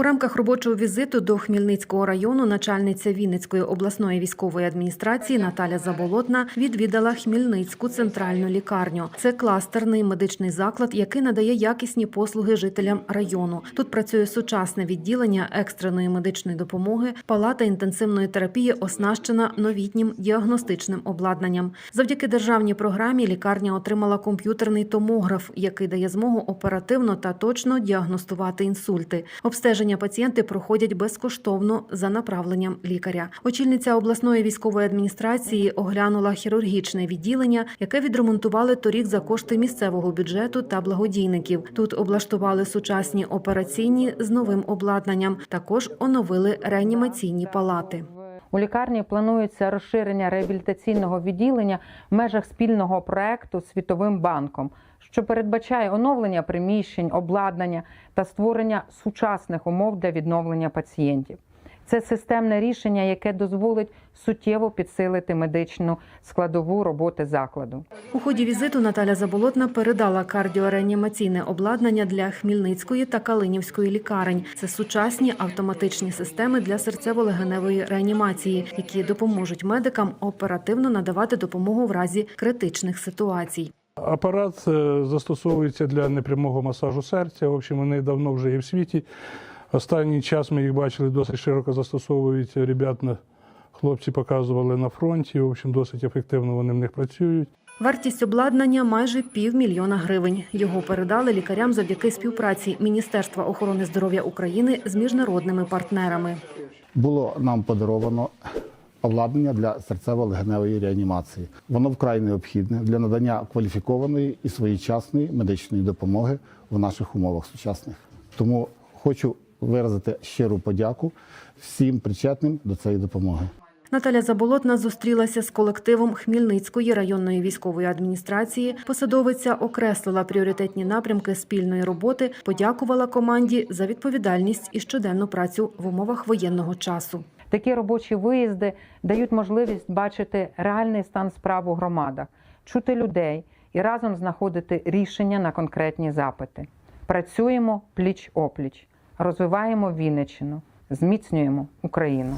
У рамках робочого візиту до Хмільницького району начальниця Вінницької обласної військової адміністрації Наталя Заболотна відвідала Хмільницьку центральну лікарню. Це кластерний медичний заклад, який надає якісні послуги жителям району. Тут працює сучасне відділення екстреної медичної допомоги, палата інтенсивної терапії оснащена новітнім діагностичним обладнанням. Завдяки державній програмі лікарня отримала комп'ютерний томограф, який дає змогу оперативно та точно діагностувати інсульти. Обстеження пацієнти проходять безкоштовно за направленням лікаря. Очільниця обласної військової адміністрації оглянула хірургічне відділення, яке відремонтували торік за кошти місцевого бюджету та благодійників. Тут облаштували сучасні операційні з новим обладнанням. Також оновили реанімаційні палати. У лікарні планується розширення реабілітаційного відділення в межах спільного проекту Світовим банком, що передбачає оновлення приміщень, обладнання та створення сучасних умов для відновлення пацієнтів. Це системне рішення, яке дозволить суттєво підсилити медичну складову роботи закладу. У ході візиту Наталя Заболотна передала кардіореанімаційне обладнання для Хмільницької та Калинівської лікарень. Це сучасні автоматичні системи для серцево-легеневої реанімації, які допоможуть медикам оперативно надавати допомогу в разі критичних ситуацій. Апарат е, застосовується для непрямого масажу серця. В общем, вони давно вже є в світі. Останній час ми їх бачили досить широко застосовують ребят на хлопці показували на фронті. В общем, досить ефективно вони в них працюють. Вартість обладнання майже півмільйона гривень. Його передали лікарям завдяки співпраці Міністерства охорони здоров'я України з міжнародними партнерами. було нам подаровано обладнання для серцево-легеневої реанімації. Воно вкрай необхідне для надання кваліфікованої і своєчасної медичної допомоги в наших умовах сучасних. Тому хочу виразити щиру подяку всім причетним до цієї допомоги. Наталя Заболотна зустрілася з колективом Хмільницької районної військової адміністрації. Посадовиця окреслила пріоритетні напрямки спільної роботи, подякувала команді за відповідальність і щоденну працю в умовах воєнного часу. Такі робочі виїзди дають можливість бачити реальний стан справ у громадах, чути людей і разом знаходити рішення на конкретні запити. Працюємо пліч опліч, розвиваємо Вінниччину, зміцнюємо Україну.